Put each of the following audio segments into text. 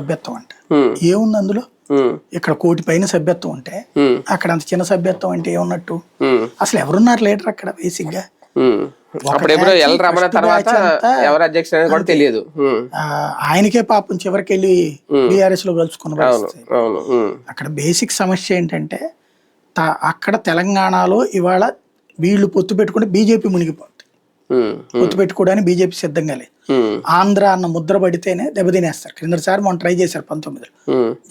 సభ్యత్వం అంట. ఏముంది అందులో? ఇక్కడ కోటి పైన సభ్యత్వం ఉంటే అక్కడ అంత చిన్న సభ్యత్వం అంటే ఏమున్నట్టు? అసలు ఎవరున్నారు లీడర్ అక్కడ బేసిక్గా తెలియదు. ఆయనకే పాపం చివరికి వెళ్ళి బీఆర్ఎస్లో కలుసుకున్న అక్కడ బేసిక్ సమస్య ఏంటంటే అక్కడ తెలంగాణలో ఇవాళ వీళ్ళు పొత్తు పెట్టుకుంటే బీజేపీ మునిగిపోతుంది ఉమ్, పొత్తు పెట్టుకోవడానికి బీజేపీ సిద్ధంగా లేదు. ఆంధ్ర అన్న ముద్ర పడితేనే దెబ్బతినేస్తారు. క్రిందసారి మనం ట్రై చేశారు పంతొమ్మిదిలో.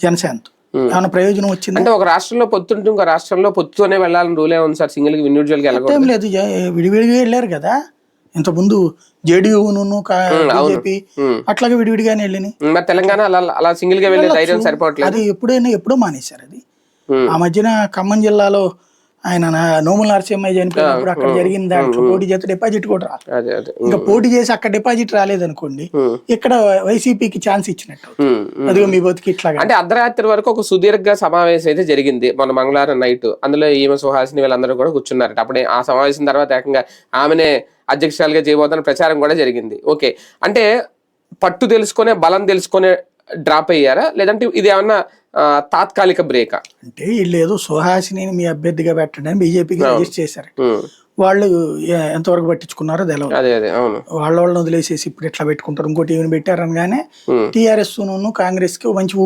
జనసేనతో. ఏమైనా ప్రయోజనం వచ్చిందా? అంటే ఒక రాష్ట్రంలో పొత్తుంటే ఇంకో రాష్ట్రంలో పొత్తుతోనే వెళ్ళాలని రూలే ఉంది సార్? సింగిల్గా ఇండివిజువల్గా ఏం లేదు. విడివిడిగా వెళ్ళారు కదా. ఇంతకుముందు జేడీయూను బీజేపీ. అట్లాగే విడివిడిగానే వెళ్ళినాయి మరి తెలంగాణ అలా అలా సింగిల్గా వెళ్ళే ధైర్యం సరిపోవట్లేదు. అది ఎప్పుడైనా ఎప్పుడో మానేశారు అది. ఆ మధ్యన ఖమ్మం జిల్లాలో ఆయన నా- నోముల నరసింహయ్య చనిపోయినప్పుడు అక్కడ జరిగిన దాంట్లో పోటీ చేస్తే డిపాజిట్ కూడా అదే ఇంకా పోటీ చేసి అక్కడ డిపాజిట్ రాలేదనుకోండి. ఇక్కడ వైసీపీకి ఛాన్స్ ఇచ్చినట్టు. అదిగో మీ బతికి ఇట్లాగా. అంటే అర్ధరాత్రి వరకు ఒక సుదీర్ఘ సమావేశం అయితే జరిగింది. మన మంగళవారం నైట్ అందులో ఈమె సుహాసిని వీళ్ళందరూ కూడా కూర్చున్నారు అప్పుడే ఆ సమావేశం తర్వాత ఏకంగా ఆమెనే అధ్యక్షురాలుగా చేయబోతున్న ప్రచారం కూడా జరిగింది. ఓకే. అంటే పట్టు తెలుసుకునే బలం తెలుసుకునే డ్రాప్ అయ్యారా? లేదంటే ఇది ఏమన్నా తాత్కాలిక బ్రేకా అంటే వీళ్ళు ఏదో సుహాసిని మీ అభ్యర్థిగా పెట్టండి బీజేపీకి రిజిస్టర్ చేశారు. వాళ్ళు ఎంతవరకు పట్టించుకున్నారో తెలియదు అదే అదే అవును. వాళ్ళ వాళ్ళని వదిలేసేసి ఇప్పుడు ఎట్లా పెట్టుకుంటారు? ఇంకోటి ఏమైనా పెట్టారనగానే టీఆర్ఎస్ కాంగ్రెస్కి మంచి